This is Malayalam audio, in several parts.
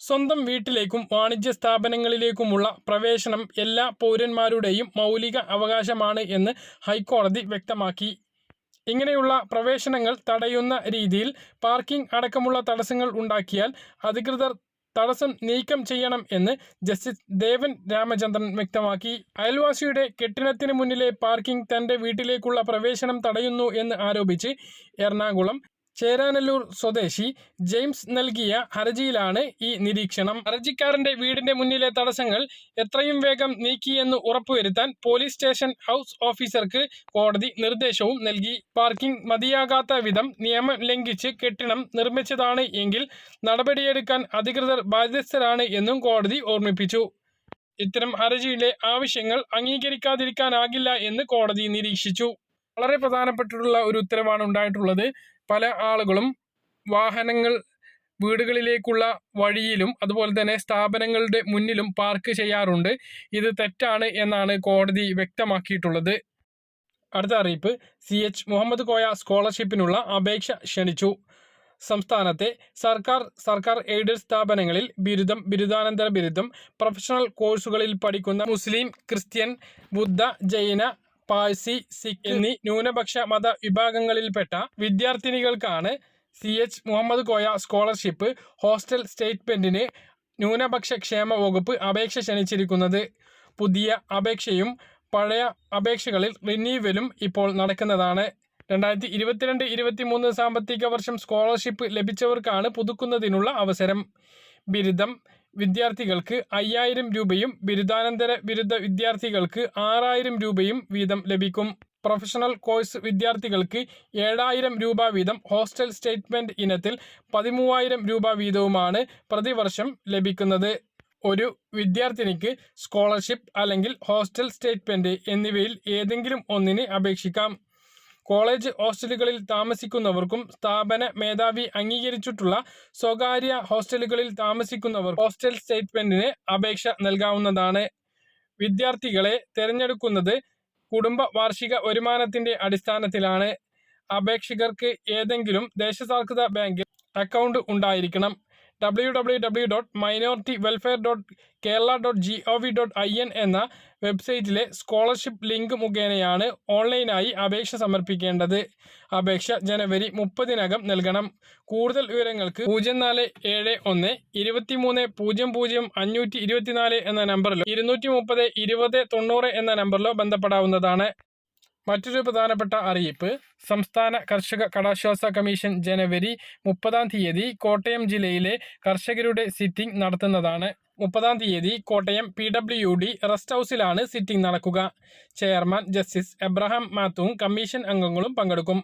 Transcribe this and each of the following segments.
സ്വന്തം വീട്ടിലേക്കും വാണിജ്യ സ്ഥാപനങ്ങളിലേക്കുമുള്ള പ്രവേശനം എല്ലാ പൗരന്മാരുടെയും മൗലിക അവകാശമാണ് എന്ന് ഹൈക്കോടതി വ്യക്തമാക്കി. ഇങ്ങനെയുള്ള പ്രവേശനങ്ങൾ തടയുന്ന രീതിയിൽ പാർക്കിംഗ് അടക്കമുള്ള തടസ്സങ്ങൾ ഉണ്ടാക്കിയാൽ അധികൃതർ തടസ്സം നീക്കം ചെയ്യണം എന്ന് ജസ്റ്റിസ് ദേവൻ രാമചന്ദ്രൻ വ്യക്തമാക്കി. അയൽവാസിയുടെ കെട്ടിടത്തിന് മുന്നിലെ പാർക്കിംഗ് തന്റെ വീട്ടിലേക്കുള്ള പ്രവേശനം തടയുന്നു എന്ന് ആരോപിച്ച് എറണാകുളം ചേരാനല്ലൂർ സ്വദേശി ജെയിംസ് നൽകിയ ഹർജിയിലാണ് ഈ നിരീക്ഷണം. ഹർജിക്കാരന്റെ വീടിന്റെ മുന്നിലെ തടസ്സങ്ങൾ എത്രയും വേഗം നീക്കിയെന്ന് ഉറപ്പുവരുത്താൻ പോലീസ് സ്റ്റേഷൻ ഹൗസ് ഓഫീസർക്ക് കോടതി നിർദ്ദേശവും നൽകി. പാർക്കിംഗ് മതിയാകാത്ത വിധം നിയമം ലംഘിച്ച് കെട്ടിടം നിർമ്മിച്ചതാണ് എങ്കിൽ നടപടിയെടുക്കാൻ അധികൃതർ ബാധ്യസ്ഥരാണ് എന്നും കോടതി ഓർമ്മിപ്പിച്ചു. ഇത്തരം ഹർജിയിലെ ആവശ്യങ്ങൾ അംഗീകരിക്കാതിരിക്കാനാകില്ല എന്ന് കോടതി നിരീക്ഷിച്ചു. വളരെ പ്രധാനപ്പെട്ടിട്ടുള്ള ഒരു ഉത്തരവാണ് ഉണ്ടായിട്ടുള്ളത്. പല ആളുകളും വാഹനങ്ങൾ വീടുകളിലേക്കുള്ള വഴിയിലും അതുപോലെ തന്നെ സ്ഥാപനങ്ങളുടെ മുന്നിലും പാർക്ക് ചെയ്യാറുണ്ട്. ഇത് തെറ്റാണ് എന്നാണ് കോടതി വ്യക്തമാക്കിയിട്ടുള്ളത്. അടുത്ത അറിയിപ്പ്. സി എച്ച് മുഹമ്മദ് കോയ സ്കോളർഷിപ്പിനുള്ള അപേക്ഷ ക്ഷണിച്ചു. സംസ്ഥാനത്തെ സർക്കാർ സർക്കാർ എയ്ഡഡ് സ്ഥാപനങ്ങളിൽ ബിരുദം ബിരുദാനന്തര ബിരുദം പ്രൊഫഷണൽ കോഴ്സുകളിൽ പഠിക്കുന്ന മുസ്ലിം ക്രിസ്ത്യൻ ബുദ്ധ ജൈന പാഴ്സി സിഖ് എന്നീ ന്യൂനപക്ഷ മത വിഭാഗങ്ങളിൽപ്പെട്ട വിദ്യാർത്ഥിനികൾക്കാണ് C H Muhammad Koya scholarship hostel സ്റ്റേറ്റ്മെന്റിന് ന്യൂനപക്ഷ ക്ഷേമ വകുപ്പ് അപേക്ഷ ക്ഷണിച്ചിരിക്കുന്നത്. പുതിയ അപേക്ഷയും പഴയ അപേക്ഷകളിൽ റിന്യൂവലും ഇപ്പോൾ നടക്കുന്നതാണ്. രണ്ടായിരത്തി ഇരുപത്തിരണ്ട് ഇരുപത്തി മൂന്ന് സാമ്പത്തിക വർഷം സ്കോളർഷിപ്പ് ലഭിച്ചവർക്കാണ് പുതുക്കുന്നതിനുള്ള അവസരം. ബിരുദം വിദ്യാർത്ഥികൾക്ക് അയ്യായിരം രൂപയും ബിരുദാനന്തര ബിരുദ വിദ്യാർത്ഥികൾക്ക് ആറായിരം രൂപയും വീതം ലഭിക്കും. പ്രൊഫഷണൽ കോഴ്സ് വിദ്യാർത്ഥികൾക്ക് ഏഴായിരം രൂപ വീതം ഹോസ്റ്റൽ സ്റ്റേറ്റ്മെന്റ് ഇനത്തിൽ പതിമൂവായിരം രൂപ വീതവുമാണ് പ്രതിവർഷം ലഭിക്കുന്നത്. ഒരു വിദ്യാർത്ഥിനിക്ക് സ്കോളർഷിപ്പ് അല്ലെങ്കിൽ ഹോസ്റ്റൽ സ്റ്റേറ്റ്മെന്റ് എന്നിവയിൽ ഏതെങ്കിലും ഒന്നിന് അപേക്ഷിക്കാം. കോളേജ് ഹോസ്റ്റലുകളിൽ താമസിക്കുന്നവർക്കും സ്ഥാപന മേധാവി അംഗീകരിച്ചിട്ടുള്ള സ്വകാര്യ ഹോസ്റ്റലുകളിൽ താമസിക്കുന്നവർ ഹോസ്റ്റൽ സ്റ്റേറ്റ്മെന്റിന് അപേക്ഷ നൽകാവുന്നതാണ്. വിദ്യാർത്ഥികളെ തിരഞ്ഞെടുക്കുന്നത് കുടുംബ വാർഷിക വരുമാനത്തിന്റെ അടിസ്ഥാനത്തിലാണ്. അപേക്ഷകർക്ക് ഏതെങ്കിലും ദേശസാൽകൃത ബാങ്കിൽ അക്കൗണ്ട് ഉണ്ടായിരിക്കണം. W W W dot minority welfare dot Kerala dot G O V dot I N എന്ന വെബ്സൈറ്റിലെ സ്കോളർഷിപ്പ് ലിങ്ക് മുഖേനയാണ് ഓൺലൈനായി അപേക്ഷ സമർപ്പിക്കേണ്ടത്. അപേക്ഷ ജനുവരി മുപ്പതിനകം നൽകണം. കൂടുതൽ വിവരങ്ങൾക്ക് പൂജ്യം നാല് ഏഴ് ഒന്ന് ഇരുപത്തി മൂന്ന് പൂജ്യം പൂജ്യം അഞ്ഞൂറ്റി ഇരുപത്തിനാല് എന്ന നമ്പറിലോ ഇരുന്നൂറ്റി മുപ്പത് ഇരുപത് തൊണ്ണൂറ് എന്ന നമ്പറിലോ ബന്ധപ്പെടാവുന്നതാണ്. മറ്റൊരു പ്രധാനപ്പെട്ട അറിയിപ്പ്. സംസ്ഥാന കർഷക കടാശ്വാസ കമ്മീഷൻ ജനുവരി മുപ്പതാം തീയതി കോട്ടയം ജില്ലയിലെ കർഷകരുടെ സിറ്റിംഗ് നടത്തുന്നതാണ്. മുപ്പതാം തീയതി Kottayam P W D rest ഹൗസിലാണ് sitting നടക്കുക. ചെയർമാൻ ജസ്റ്റിസ് എബ്രഹാം മാത്തുവും കമ്മീഷൻ അംഗങ്ങളും പങ്കെടുക്കും.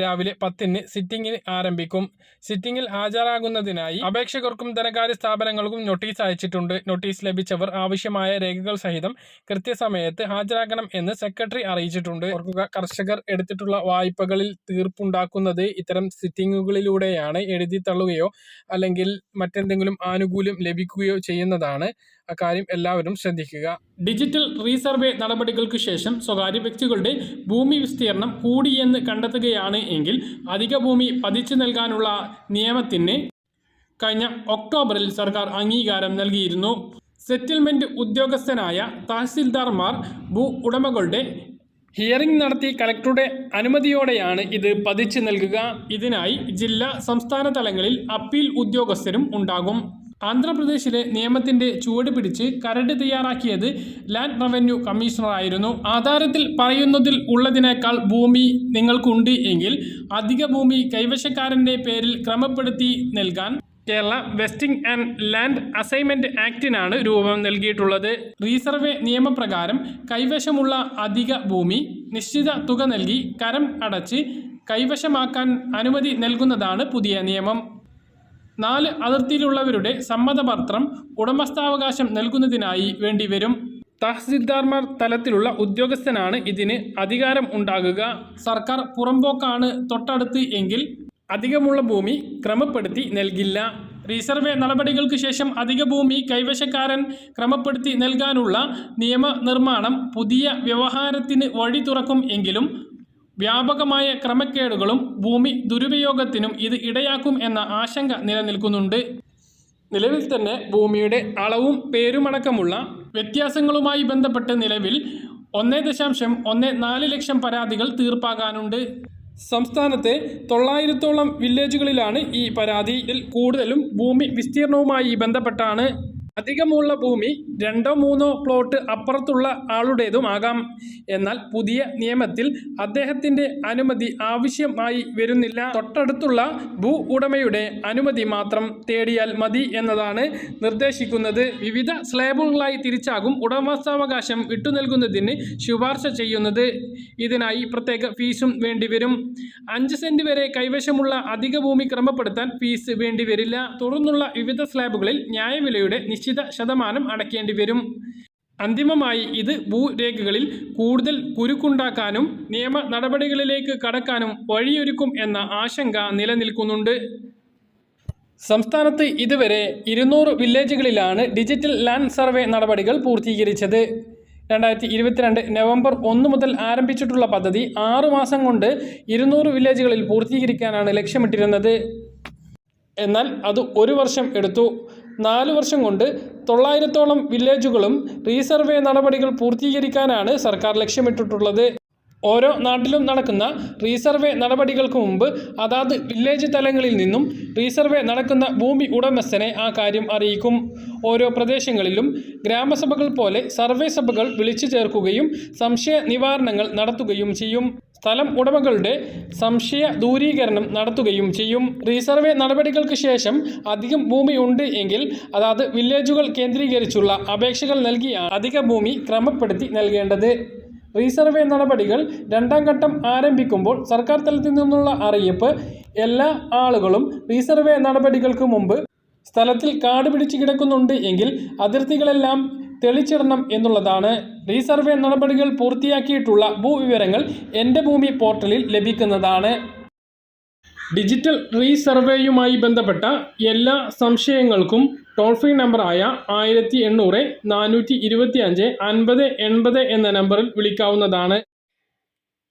രാവിലെ പത്തിന് സിറ്റിംഗിന് ആരംഭിക്കും. സിറ്റിംഗിൽ ഹാജരാകുന്നതിനായി അപേക്ഷകർക്കും ധനകാര്യ സ്ഥാപനങ്ങൾക്കും നോട്ടീസ് അയച്ചിട്ടുണ്ട്. നോട്ടീസ് ലഭിച്ചവർ ആവശ്യമായ രേഖകൾ സഹിതം കൃത്യസമയത്ത് ഹാജരാകണം എന്ന് സെക്രട്ടറി അറിയിച്ചിട്ടുണ്ട്. ഓർക്കുക കർഷകർ എടുത്തിട്ടുള്ള വായ്പകളിൽ തീർപ്പുണ്ടാക്കുന്നത് ഇത്തരം സിറ്റിംഗുകളിലൂടെയാണ്. എഴുതി തള്ളുകയോ അല്ലെങ്കിൽ മറ്റെന്തെങ്കിലും ആനുകൂല്യം ലഭിക്കുകയോ ചെയ്യുന്നതാണ് അക്കാര്യം എല്ലാവരും ശ്രദ്ധിക്കുക. ഡിജിറ്റൽ റീസർവേ നടപടികൾക്ക് ശേഷം സ്വകാര്യ വ്യക്തികളുടെ ഭൂമി വിസ്തീർണം കൂടിയെന്ന് കണ്ടെത്തുകയാണ് എങ്കിൽ അധിക ഭൂമി പതിച്ചു നൽകാനുള്ള നിയമത്തിന് കഴിഞ്ഞ ഒക്ടോബറിൽ സർക്കാർ അംഗീകാരം നൽകിയിരുന്നു. സെറ്റിൽമെന്റ് ഉദ്യോഗസ്ഥനായ തഹസിൽദാർമാർ ഭൂ ഉടമകളുടെ ഹിയറിംഗ് നടത്തി കളക്ടറുടെ അനുമതിയോടെയാണ് ഇത് പതിച്ചു നൽകുക. ഇതിനായി ജില്ലാ സംസ്ഥാന തലങ്ങളിൽ അപ്പീൽ ഉദ്യോഗസ്ഥരും ഉണ്ടാകും. ആന്ധ്രാപ്രദേശിലെ നിയമത്തിന്റെ ചുവട് പിടിച്ച് കരട് തയ്യാറാക്കിയത് ലാൻഡ് റവന്യൂ കമ്മീഷണറായിരുന്നു. ആധാരത്തിൽ പറയുന്നതിൽ ഉള്ളതിനേക്കാൾ ഭൂമി നിങ്ങൾക്കുണ്ട് എങ്കിൽ അധിക ഭൂമി കൈവശക്കാരന്റെ പേരിൽ ക്രമപ്പെടുത്തി നൽകാൻ Kerala vesting and land assignment ആക്ടിനാണ് രൂപം നൽകിയിട്ടുള്ളത്. റീസർവേ നിയമപ്രകാരം കൈവശമുള്ള അധിക ഭൂമി നിശ്ചിത തുക നൽകി കരം അടച്ച് കൈവശമാക്കാൻ അനുമതി നൽകുന്നതാണ് പുതിയ നിയമം. നാല് അതിർത്തിയിലുള്ളവരുടെ സമ്മതപത്രം ഉടമസ്ഥാവകാശം നൽകുന്നതിനായി വേണ്ടിവരും തഹസിൽദാർമാർ തലത്തിലുള്ള ഉദ്യോഗസ്ഥനാണ് ഇതിന് അധികാരം ഉണ്ടാകുക. സർക്കാർ പുറമ്പോക്കാണ് തൊട്ടടുത്ത് എങ്കിൽ അധികമുള്ള ഭൂമി ക്രമപ്പെടുത്തി നൽകില്ല. റീസർവേ നടപടികൾക്ക് ശേഷം അധിക ഭൂമി കൈവശക്കാരൻ ക്രമപ്പെടുത്തി നൽകാനുള്ള നിയമനിർമ്മാണം പുതിയ വ്യവഹാരത്തിന് വഴി തുറക്കും എങ്കിലും വ്യാപകമായ ക്രമക്കേടുകളും ഭൂമി ദുരുപയോഗത്തിനും ഇത് ഇടയാക്കും എന്ന ആശങ്ക നിലനിൽക്കുന്നുണ്ട്. നിലവിൽ തന്നെ ഭൂമിയുടെ അളവും പേരുമടക്കമുള്ള വ്യത്യാസങ്ങളുമായി ബന്ധപ്പെട്ട് നിലവിൽ ഒന്ന് ദശാംശം ഒന്ന് നാല് ലക്ഷം പരാതികൾ തീർപ്പാകാനുണ്ട്. സംസ്ഥാനത്തെ തൊള്ളായിരത്തോളം വില്ലേജുകളിലാണ് ഈ പരാതിയിൽ കൂടുതലും ഭൂമി വിസ്തീർണവുമായി ബന്ധപ്പെട്ടാണ്. അധികമുള്ള ഭൂമി രണ്ടോ മൂന്നോ പ്ലോട്ട് അപ്പുറത്തുള്ള ആളുടേതുമാകാം എന്നാൽ പുതിയ നിയമത്തിൽ അദ്ദേഹത്തിന്റെ അനുമതി ആവശ്യമായി വരുന്നില്ല. തൊട്ടടുത്തുള്ള ഭൂ ഉടമയുടെ അനുമതി മാത്രം തേടിയാൽ മതി എന്നതാണ് നിർദ്ദേശിക്കുന്നത്. വിവിധ സ്ലാബുകളായി തിരിച്ചാകും ഉടമസ്ഥാവകാശം വിട്ടു നൽകുന്നതിന് ശുപാർശ ചെയ്യുന്നത്. ഇതിനായി പ്രത്യേക ഫീസും വേണ്ടിവരും അഞ്ച് സെന്റ് വരെ കൈവശമുള്ള അധിക ഭൂമി ക്രമപ്പെടുത്താൻ ഫീസ് വേണ്ടിവരില്ല തുടർന്നുള്ള വിവിധ സ്ലാബുകളിൽ ന്യായവിലയുടെ നിശ്ചിത ശതമാനം അടയ്ക്കേണ്ടി വരും. അന്തിമമായി ഇത് ഭൂരേഖകളിൽ കൂടുതൽ കുരുക്കുണ്ടാക്കാനും നിയമ നടപടികളിലേക്ക് കടക്കാനും വഴിയൊരുക്കും എന്ന ആശങ്ക നിലനിൽക്കുന്നുണ്ട്. സംസ്ഥാനത്ത് ഇതുവരെ ഇരുന്നൂറ് വില്ലേജുകളിലാണ് ഡിജിറ്റൽ ലാൻഡ് സർവേ നടപടികൾ പൂർത്തീകരിച്ചത്. രണ്ടായിരത്തി ഇരുപത്തിരണ്ട് നവംബർ ഒന്ന് മുതൽ ആരംഭിച്ചിട്ടുള്ള പദ്ധതി ആറു മാസം കൊണ്ട് ഇരുന്നൂറ് വില്ലേജുകളിൽ പൂർത്തീകരിക്കാനാണ് ലക്ഷ്യമിട്ടിരുന്നത്. എന്നാൽ അത് ഒരു വർഷം എടുത്തു. നാല് വർഷം കൊണ്ട് തൊള്ളായിരത്തോളം വില്ലേജുകളും റീസർവേ നടപടികൾ പൂർത്തീകരിക്കാനാണ് സർക്കാർ ലക്ഷ്യമിട്ടിട്ടുള്ളത്. ഓരോ നാട്ടിലും നടക്കുന്ന റീസർവേ നടപടികൾക്ക് മുമ്പ് അതാത് വില്ലേജ് തലങ്ങളിൽ നിന്നും റീസർവേ നടക്കുന്ന ഭൂമി ഉടമസ്ഥനെ ആ കാര്യം അറിയിക്കും. ഓരോ പ്രദേശങ്ങളിലും ഗ്രാമസഭകൾ പോലെ സർവേ സഭകൾ വിളിച്ചു ചേർക്കുകയും സംശയ നിവാരണങ്ങൾ നടത്തുകയും ചെയ്യും. സ്ഥലം ഉടമകളുടെ സംശയ ദൂരീകരണം നടത്തുകയും ചെയ്യും. റീസർവേ നടപടികൾക്ക് ശേഷം അധികം ഭൂമി ഉണ്ട് എങ്കിൽ അതാത് വില്ലേജുകൾ കേന്ദ്രീകരിച്ചുള്ള അപേക്ഷകൾ നൽകിയാണ് അധിക ഭൂമി ക്രമപ്പെടുത്തി നൽകേണ്ടത്. റീസർവേ നടപടികൾ രണ്ടാം ഘട്ടം ആരംഭിക്കുമ്പോൾ സർക്കാർ തലത്തിൽ നിന്നുള്ള അറിയിപ്പ് എല്ലാ ആളുകളും റീസർവേ നടപടികൾക്ക് മുമ്പ് സ്ഥലത്തിൽ കാട് പിടിച്ചു കിടക്കുന്നുണ്ട് എങ്കിൽ അതിർത്തികളെല്ലാം തെളിച്ചിടണം എന്നുള്ളതാണ്. റീസർവേ നടപടികൾ പൂർത്തിയാക്കിയിട്ടുള്ള ഭൂവിവരങ്ങൾ എന്റെ ഭൂമി പോർട്ടലിൽ ലഭിക്കുന്നതാണ്. ഡിജിറ്റൽ റീസർവേയുമായി ബന്ധപ്പെട്ട എല്ലാ സംശയങ്ങൾക്കും ടോൾ ഫ്രീ നമ്പറായ ആയിരത്തി എണ്ണൂറ് നാനൂറ്റി ഇരുപത്തി അഞ്ച് അൻപത് എൺപത് എന്ന നമ്പറിൽ വിളിക്കാവുന്നതാണ്.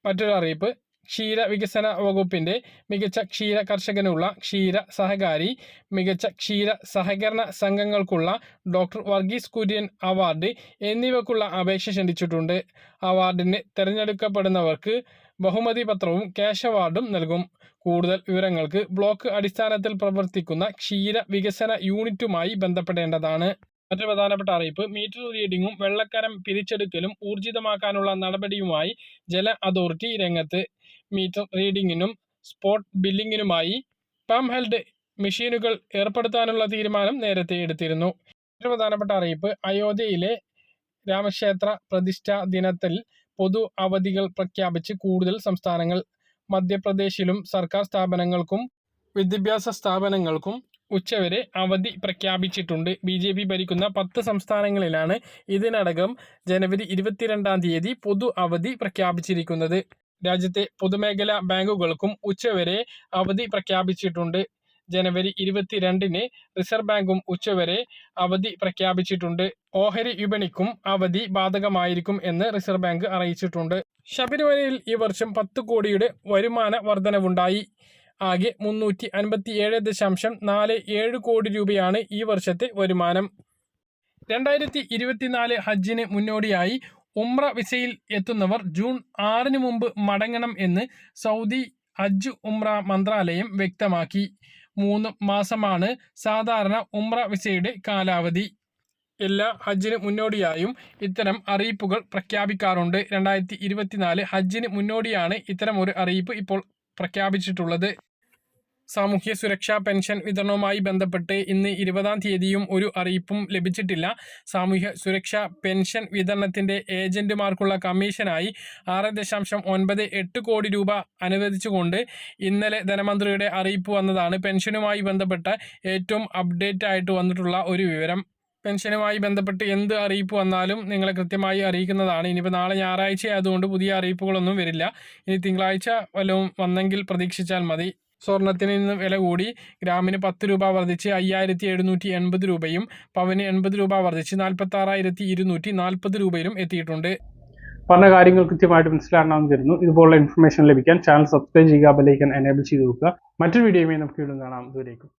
മറ്റൊരു അറിയിപ്പ്. ക്ഷീര വികസന വകുപ്പിന്റെ മികച്ച ക്ഷീര കർഷകനുള്ള ക്ഷീര സഹകാരി മികച്ച ക്ഷീര സഹകരണ സംഘങ്ങൾക്കുള്ള ഡോക്ടർ വർഗീസ് കുര്യൻ അവാർഡ് എന്നിവക്കുള്ള അപേക്ഷ ക്ഷണിച്ചിട്ടുണ്ട് അവാർഡിന് തിരഞ്ഞെടുക്കപ്പെടുന്നവർക്ക് ബഹുമതി പത്രവും ക്യാഷ് അവാർഡും നൽകും. കൂടുതൽ വിവരങ്ങൾക്ക് ബ്ലോക്ക് അടിസ്ഥാനത്തിൽ പ്രവർത്തിക്കുന്ന ക്ഷീര വികസന യൂണിറ്റുമായി ബന്ധപ്പെടേണ്ടതാണ്. മറ്റു പ്രധാനപ്പെട്ട അറിയിപ്പ് മീറ്റർ റീഡിങ്ങും വെള്ളക്കരം പിരിച്ചെടുക്കലും ഊർജിതമാക്കാനുള്ള നടപടിയുമായി ജല അതോറിറ്റി രംഗത്ത് മീറ്റർ റീഡിങ്ങിനും സ്പോട്ട് ബില്ലിങ്ങിനുമായി പം ഹെൽഡ് മെഷീനുകൾ ഏർപ്പെടുത്താനുള്ള തീരുമാനം നേരത്തെ എടുത്തിരുന്നു. മറ്റൊരു പ്രധാനപ്പെട്ട അറിയിപ്പ് അയോധ്യയിലെ രാമക്ഷേത്ര പ്രതിഷ്ഠാ ദിനത്തിൽ പൊതു അവധികൾ പ്രഖ്യാപിച്ച് കൂടുതൽ സംസ്ഥാനങ്ങൾ മധ്യപ്രദേശിലും സർക്കാർ സ്ഥാപനങ്ങൾക്കും വിദ്യാഭ്യാസ സ്ഥാപനങ്ങൾക്കും ഉച്ചവരെ അവധി പ്രഖ്യാപിച്ചിട്ടുണ്ട്. ബി ജെ പി ഭരിക്കുന്ന പത്ത് സംസ്ഥാനങ്ങളിലാണ് ഇതിനടകം ജനുവരി ഇരുപത്തിരണ്ടാം തീയതി പൊതു അവധി പ്രഖ്യാപിച്ചിരിക്കുന്നത്. രാജ്യത്തെ പൊതുമേഖലാ ബാങ്കുകൾക്കും ഉച്ചവരെ അവധി പ്രഖ്യാപിച്ചിട്ടുണ്ട്. ജനുവരി ഇരുപത്തിരണ്ടിന് റിസർവ് ബാങ്കും ഉച്ചവരെ അവധി പ്രഖ്യാപിച്ചിട്ടുണ്ട്. ഓഹരി വിപണിക്കും അവധി ബാധകമായിരിക്കും എന്ന് റിസർവ് ബാങ്ക് അറിയിച്ചിട്ടുണ്ട്. ശബരിമലയിൽ ഈ വർഷം പത്ത് കോടിയുടെ വരുമാന വർധനവുണ്ടായി. ആകെ മുന്നൂറ്റി അൻപത്തി ഏഴ് ദശാംശം നാല് ഏഴ് കോടി രൂപയാണ് ഈ വർഷത്തെ വരുമാനം. രണ്ടായിരത്തി ഇരുപത്തിനാല് ഹജ്ജിന് മുന്നോടിയായി ഉംറ വിസയിൽ എത്തുന്നവർ ജൂൺ ആറിന് മുമ്പ് മടങ്ങണം എന്ന് സൗദി ഹജ്ജ് ഉംറ മന്ത്രാലയം വ്യക്തമാക്കി. മൂന്ന് മാസമാണ് സാധാരണ ഉംറ വിസയുടെ കാലാവധി. എല്ലാ ഹജ്ജിന് മുന്നോടിയായും ഇത്തരം അറിയിപ്പുകൾ പ്രഖ്യാപിക്കാറുണ്ട്. രണ്ടായിരത്തി ഇരുപത്തിനാല് ഹജ്ജിന് മുന്നോടിയാണ് ഇത്തരം ഒരു അറിയിപ്പ് ഇപ്പോൾ പ്രഖ്യാപിച്ചിട്ടുള്ളത്. സാമൂഹ്യ സുരക്ഷാ പെൻഷൻ വിതരണവുമായി ബന്ധപ്പെട്ട് ഇന്ന് ഇരുപതാം തീയതിയും ഒരു അറിയിപ്പും ലഭിച്ചിട്ടില്ല. സാമൂഹ്യ സുരക്ഷാ പെൻഷൻ വിതരണത്തിന്റെ ഏജന്റുമാർക്കുള്ള കമ്മീഷനായി ആറ് ദശാംശം ഒൻപത് എട്ട് കോടി രൂപ അനുവദിച്ചുകൊണ്ട് ഇന്നലെ ധനമന്ത്രിയുടെ അറിയിപ്പ് വന്നതാണ്. പെൻഷനുമായി ബന്ധപ്പെട്ട ഏറ്റവും അപ്ഡേറ്റ് ആയിട്ട് വന്നിട്ടുള്ള ഒരു വിവരം. പെൻഷനുമായി ബന്ധപ്പെട്ട് എന്ത് അറിയിപ്പ് വന്നാലും നിങ്ങളെ കൃത്യമായി അറിയിക്കുന്നതാണ്. ഇനിയിപ്പോൾ നാളെ ഞായറാഴ്ച ആയതുകൊണ്ട് പുതിയ അറിയിപ്പുകളൊന്നും വരില്ല. ഇനി തിങ്കളാഴ്ച വല്ലതും വന്നെങ്കിൽ പ്രതീക്ഷിച്ചാൽ മതി. സ്വർണത്തിന് ഇന്ന് വില കൂടി. ഗ്രാമിന് പത്ത് രൂപ വർദ്ധിച്ച് അയ്യായിരത്തി എഴുന്നൂറ്റി എൺപത് രൂപയും പവന് എൺപത് രൂപ വർദ്ധിച്ച് നാൽപ്പത്തി ആറായിരത്തി ഇരുന്നൂറ്റി നാൽപ്പത് രൂപയിലും എത്തിയിട്ടുണ്ട്. പറഞ്ഞ കാര്യങ്ങൾ കൃത്യമായിട്ട് മനസ്സിലാക്കണമെന്ന് തരുന്നു ഇതുപോലുള്ള ഇൻഫർമേഷൻ ലഭിക്കാൻ ചാനൽ സബ്സ്ക്രൈബ് ചെയ്യുക ബെലൈക്കൻ എനേബിൾ ചെയ്ത് നോക്കുക മറ്റൊരു വീഡിയോയുമായി നമുക്ക് വീണ്ടും കാണാം. ഇതുവരേക്കും